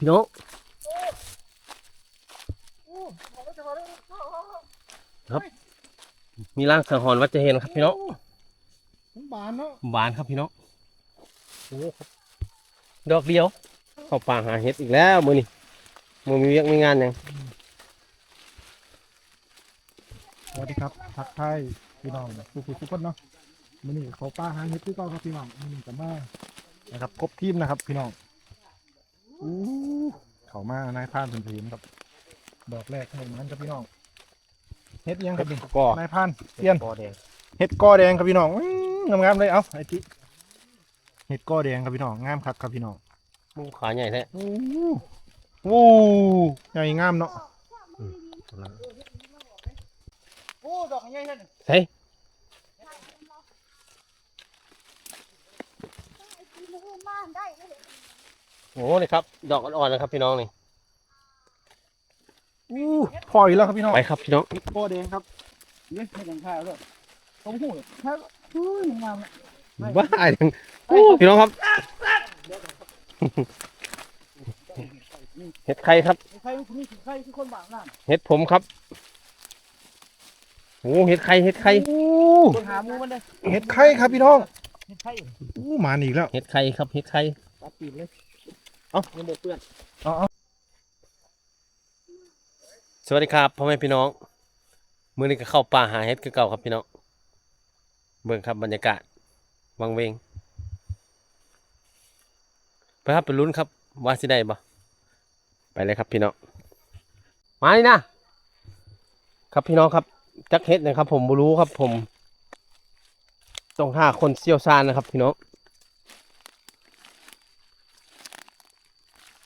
พี่น้องมีร่างสังหรณ์ว่าจะเห็นครับพี่น้องมันบานเนาะบานครับพี่น้องโอ้ครับดอกเดียว เข้าป่าหาเห็ดอีกแล้วมือนี่มือมีเวียกมีงานหยังสวัสดีครับทักทายพี่น้องทุกทุกคนเนาะมื้อนี้เขาป้าหางเฮ็ดคือเก่าครับพี่น้องมื้อนี้ก็มานะครับครบทีมนะครับ พี่น้อง อู้เขามานายพรานเป็นทีมครับ ดอกแรกให้มันครับพี่น้องเฮ็ดยังครับนี่ก็นายพรานเปลี่ยนกอแดงเห็ดกอแดงครับพี่น้องอื้องามๆเลยเอ้าไอ้ที่เห็ดกอแดงครับพี่น้องงามครับครับพี่น้องมูขาใหญ่แท้โอ้โหโอ้ใหญ่งามเนาะโอ้ดอกใหญ่เลยใช่ โอ้นี่ครับ ดอกอ่อนๆนะครับ พี่น้องนี่อู้พออีกแล้วครับพี่น้องไปครับพี่น้องเห็ดกอแดงครับเฮ้ยไม่ต้องข้าวด้วยตรงหูถ้าอุ้ยงามบ้าจังโอ้พี่น้องครับเห็ดไข่ครับใครคนนี้ใครคือคนบางน้เห็ดผมครับโอ้เห็ดไข่เห็ดไข่อู้ำคนหามูมันเลยเห็ดไข่ครับพี่น้องใครอู้มาอีกแล้วเห็ดไข่ครับเห็ดไข่ตัดปีนเลย เอ้ามันเดือดเปื้อนเอาเอาสวัสดีครับพ่อแม่พี่น้องมื้อนี้ก็เข้าป่าหาเห็ดคือเก่าครับพี่น้องเบิ่งครับบรรยากาศวังเวงไปครับไปลุ้นครับ ว่าสิได้บ่ไปเลยครับพี่น้องมานี่นะครับพี่น้องครับจักเฮ็ดนะครับ ผมบ่รู้ครับผม ต้องหาคนเชี่ยวชาญนะครับ พี่น้อง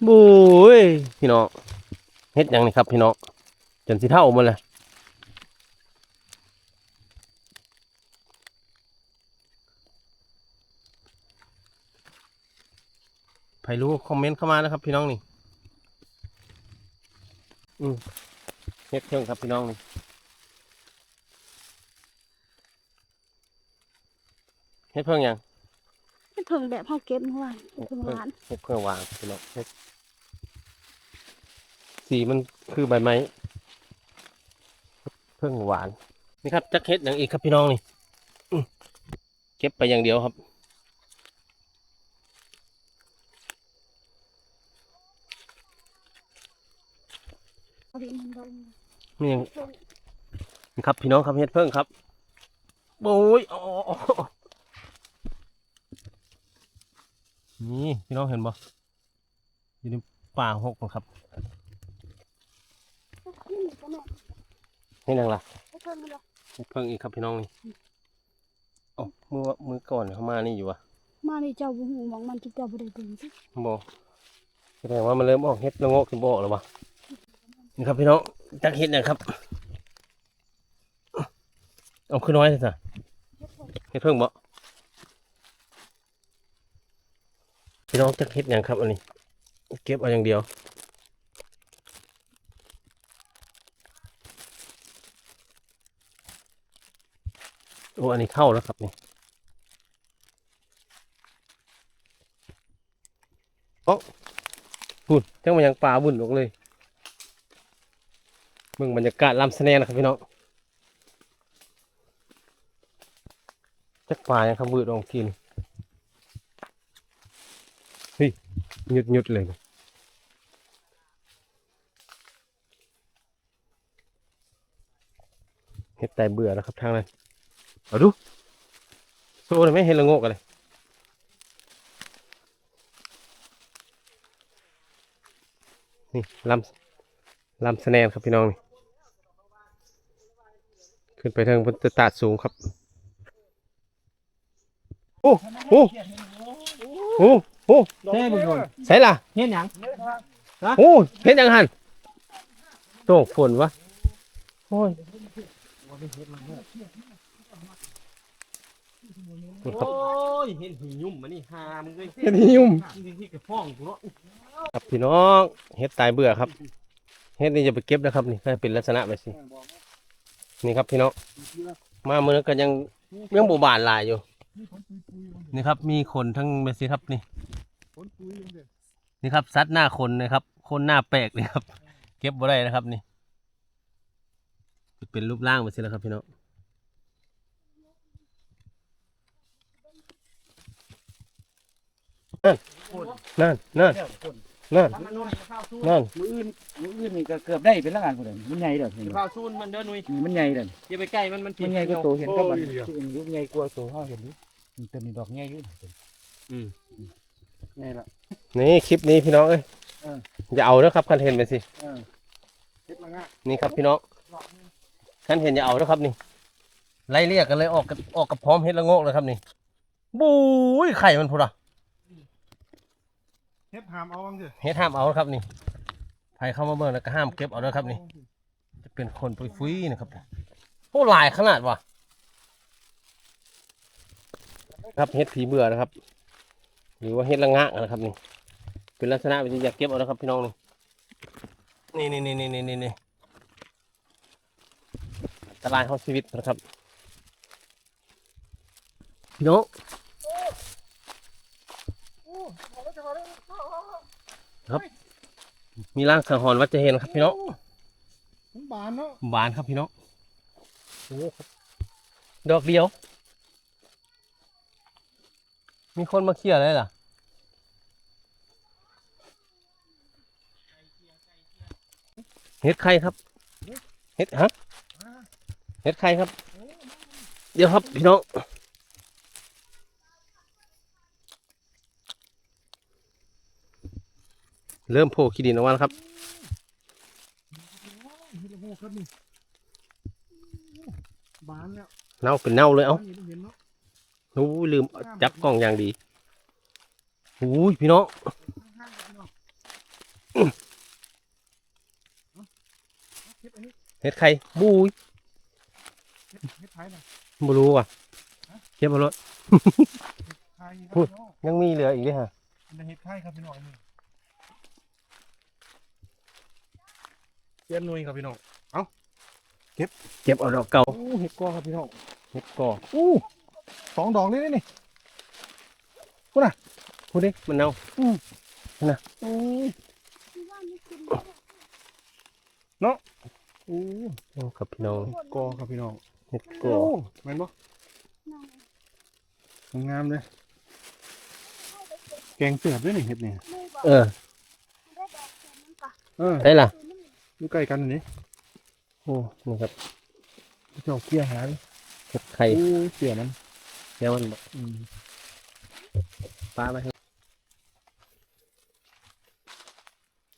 บุ้ยพี่น้องเฮ็ดหยังนี่ครับพี่น้องจนสิเท่าหมดเลยใครรู้คอมเมนต์เข้ามานะครับ พี่น้องนี่อืมเฮ็ดเชิงครับพี่น้องนี่เฮ็ดเพิ่งหยังไม่เพิ่งแบบห้องเก็บเมื่อวานเพิ่งหวานเฮ็ดเพิ่งวางพี่น้องเฮ็ด สีมันคือใบไม้เพิ่งหวาน นี่ครับจักเฮ็ดอย่างอีกครับพี่น้องนี่เก็บไปอย่างเดียวครับ นี่ยังนี่ครับพี่น้องครับเฮ็ดเพิ่งครับโอ้ยอ๋ออ๋ออ๋อนี่พี่น้องเห็นบ่อยู่ในป่าหกครับ นี่ก็แม่ นี่นังล่ะไม่เพิ่งเลยเฮ็ดเพิ่งอีกครับพี่น้องนี่เอ๋อมือมือก่อนเขามานี่อยู่วะมาในเจ้าบุหูมองมันจุดเจ้าบุได้เป็นสิบแสดงว่ามันเริ่มออกเฮ็ดละโงกขึ้นบออกแล้ววะนี่ครับพี่น้องจักเฮ็ดนะครับเอาขึ้นน้อยเลยสิเฮ็ดเพิ่งบ่พี่น้องจักเฮ็ดหยังครับอันนี้ เก็บเอาอย่างเดียว อ้อันนี้เข้าแล้วครับนี่พูดจังมันยังปลาบุ่นออกเลยเมืองบรรยากาศลำสดงนะครับพี่น้องจักปลายังคำบืดออกกินเฮ้ยหยุดหยุดเลยเห็ดแต่เบื่อแล้วครับทางนั้น เอาดูโซ่เลยไหมเห็นละโงกอะไรนี่ลำลำสแนนครับพี่น้องนี่ขึ้นไปทางบนตาดสูงครับ โอ้โอ้โอ้โอ้แค่บุญคนใส่ล่ะเห็นยังโอ้เห็นยังหันโตกฝนวะโอ้ย โอ้ยเห็นหิยุ่มมานี่หามเลยเห็นยุ่มที่กระฟ้องกูเนาะครับพี่น้องเฮ็ดตายเบื่อครับเฮ็ดนี่จะไปเก็บนะครับนี่ก็เป็นลักษณะแบบนี้นี่ครับพี่น้องมาเมื่อนั้นก็ยังยังบูบานหลายอยู่นี่ครับมีขนทั้งเมสซี่ครับนี่นี่ครับซัดหน้าคนนะครับ คนหน้าแปลกเลยครับ เก็บบ่ได้นะครับนี่จะเป็นรูปร่างไปสิแล้วครับพี่น้อง นั่นนั่นนั่นนั่นนั่นมืออื่นมืออื่นนี่ก็เกือบได้เป็นละงานคนเดียวมันใหญ่เด้อเห็นบ่ข้าวซูนมันเด้อนุ้ยนี่มันใหญ่เด้ออย่าไปใกล้มันมันมันใหญ่กว่าโตเห็นก็มันลูกใหญ่กว่าโตเฮาเห็นดิมันตัวนี้ดอกใหญ่อยู่อืมใหญ่ละนี่คลิปนี้พี่น้องเอ้ยเอออย่าเอาเด้อครับคันเห็นไปสิเออเฮ็ดละงะนี่ครับพี่น้องคันเห็นอย่าเอาเด้อครับนี่ไล่เรียกกันเลยออกกับออกกับพร้อมเฮ็ดละโงกเลยครับนี่บู๊ยไข่มันพุดอะ เฮ็ดหามเอาบ้างสิเฮ็ดห้ามเอาครับนี่ใครเข้ามาเบิ่งแล้วก็ห้ามเก็บเอาด้อครับนี่ จะเป็นคนฟุ้ยๆนะครับโอ้หลายขนาดว่ะ ครับเฮ็ดผีเบื่อนะครับ หรือว่าเฮ็ดละงะนะครับนี่ เป็นลักษณะแบบนี้อยากเก็บเอานะครับพี่น้องนี่นี่นี่นี่นี่นี่นี่อันตรายของชีวิตนะครับ พี่น้อง มีร่างสังหรณ์วัดจะเห็นครับพี่น้องมันบานเนาะบานครับพี่น้องโอ้ครับดอกเดียว มีคนมาเคลียร์อะไรล่ะเฮ็ดใครครับเฮ็ดฮะเฮ็ดใครครับ เดี๋ยวครับพี่น้อง เริ่มโผล่ขี้ดินออกมาแล้วครับเฮ็ดละโงกครับนี่บานแล้วเน่าเป็นเน่าเลยเอ้านี่เห็นเนาะโอ้ยลืมจับกล้องอย่างดีโอ้ยพี่น้องข้างๆครับพี่น้องเอาเฮ็ดอันนี้เฮ็ดใครบูยเฮ็ดเฮ็ดไทยน่ะบ่รู้ว่ะเก็บเอารถไทยครับพูดพี่น้องยังมีเหลืออีกด้วยฮะอันนี้เฮ็ดไทยครับพี่น้อง เจียนนุยครับพี่น้องเก็บเอาดอกเก่าโอ้เห็ดกอครับพี่น้องเฮ็ดก่ออู้สองดอกเลยนี่นี่พูดดิมันเน่าอู้ที่ว่านี่กินไม่ได้อู้โอ้ครับพี่น้องกอครับพี่น้องเฮ็ดก่อโอ้แม่นบ่นั่งงามเลย แกงเสือบด้วยนี่เห็ดเนี่ยไม่บอกเออได้ดอกแค่นั้นปะเออได้ล่ะคื อมันอยู่ใกล้กันนี่โอ้นี่ครับเจ้าเกี้ยหาดิเฮ็ดไข่อู้เสียมันเดี๋ยวมันบอกอืมปลาไปเถอะ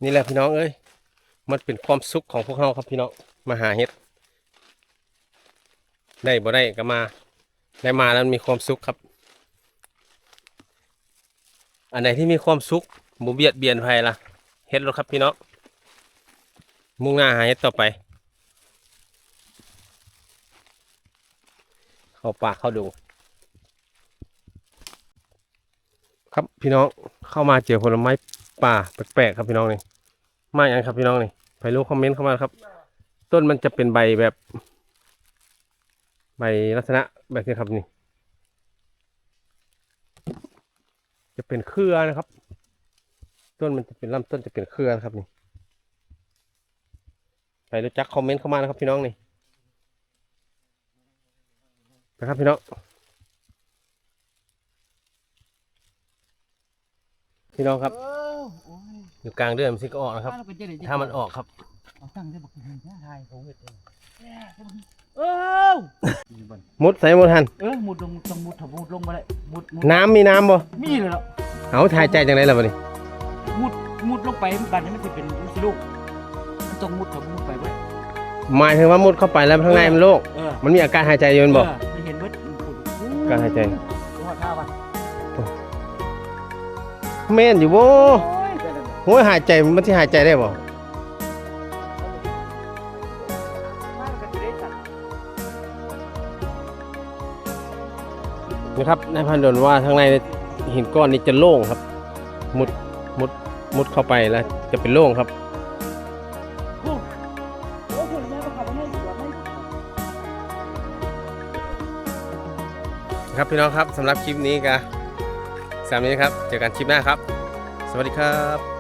นี่แหละพี่น้องเอ้ยมันเป็นความสุขของพวกเราครับพี่น้องมาหาเฮ็ด ได้บ่ได้ก็มา ได้มาแล้วมีความสุขครับ อันไหนที่มีความสุขบ่เบียดเบียนใครล่ะเฮ็ดรถครับพี่น้อง มุ่งหน้าหาเฮ็ดต่อไป เข้าป่าเข้าดงครับพี่น้องเข้ามาเจอผลไม้ป่าแปลกๆครับพี่น้องนี่มาอย่างครับพี่น้องนี่ไปรู้คอมเมนต์เข้ามาครับ ต้นมันจะเป็นใบแบบ ใบลักษณะแบบนี้ครับนี่ จะเป็นเครือนะครับ ต้นมันจะเป็นลำต้นจะเป็นเครือนะครับนี่ ไปรู้จักคอมเมนต์เข้ามานะครับพี่น้องนี่นะครับพี่น้อง พี่น้องครับเออโอ้ยอยู่กลางเดือนมันสิก็ออกนะครับ ถ้าเราเป็นเจ้าหน้าที่ถ้ามันออกครับเอาตั้งได้บอกเห็นแค่ไทยเขาเห็นเองเออมุดใส่มุดหันเออมุดลงต้องมุดถมุดลงมาเลยมุดมุดน้ำมีน้ำบ่มีเลยแล้วเอาถ่ายใจจังไรล่ะบัดนี้มุดมุดลงไปบัดนี้มันจะเป็นลูกมันต้องมุดถมุดไปเว้ย หมายถึงว่ามุดเข้าไปแล้วข้างในมันโล่งเออมันมีอาการหายใจอยู่มันบอก เมันเห็นเว้ยมันขุดการหายใจจังหวะท่าปะแม่นอยู่บ่โอ้ยได้แล้วโอ้ยหายใจมันที่หายใจได้บ่ท่ามันก็จะได้สั่นนะครับนายพันดนว่าข้างในหินก้อนนี้จะโล่งครับ มุดมุดมุดเข้าไปแล้วจะเป็นโล่งครับ ครับพี่น้องครับสำหรับคลิปนี้ก็สามนี้ครับ เจอกันคลิปหน้าครับ สวัสดีครับ